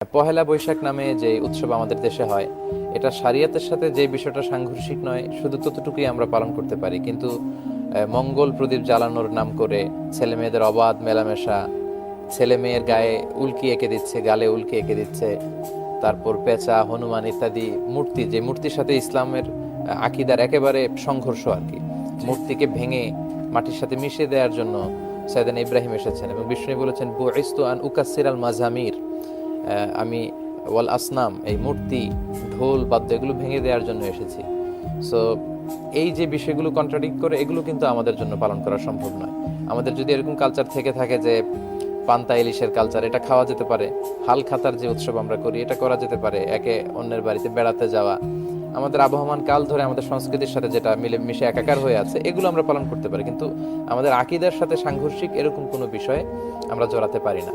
পহেলা বৈশাখ নামে যে উৎসব আমাদের দেশে হয় এটা সারিয়াতের সাথে যে বিষয়টা সাংঘর্ষিক নয় শুধু ততটুকুই আমরা পালন করতে পারি। কিন্তু মঙ্গল প্রদীপ জ্বালানোর নাম করে ছেলে মেয়েদের অবাধ মেলামেশা ছেলে মেয়ের গায়ে উল্কি এঁকে দিচ্ছে গালে উল্কি এঁকে দিচ্ছে তারপর পেঁচা হনুমান ইত্যাদি মূর্তি যে মূর্তির সাথে ইসলামের আকিদার একেবারে সংঘর্ষ আর কি। মূর্তিকে ভেঙে মাটির সাথে মিশিয়ে দেওয়ার জন্য সাইদান ইব্রাহিম এসেছেন এবং বিষ্ণু বলেছেন বুইস্তু আন উকাসির আল মাজামির। আহ, আমি ওয়াল আসনাম, এই মূর্তি, ঢোল, বাদ্য, এগুলো ভেঙে দেওয়ার জন্য এসেছি। সো এই যে বিষয়গুলো কন্ট্রাডিক্ট করে, এগুলো কিন্তু আমাদের জন্য পালন করা সম্ভব নয়। আমাদের যদি এরকম কালচার থেকে থাকে যে পান্তা ইলিশের কালচার এটা খাওয়া যেতে পারে। হাল খাতার যে উৎসব আমরা করি, এটা করা যেতে পারে। একে অন্যের বাড়িতে বেড়াতে যাওয়া। আমাদের আবহমান কাল ধরে আমাদের সংস্কৃতির সাথে যেটা মিলে মিশে একাকার হয়ে আছে, এগুলো আমরা পালন করতে পারি। কিন্তু আমাদের আকিদার সাথে সাংঘর্ষিক এরকম কোনো বিষয়ে আমরা জড়াতে পারি না।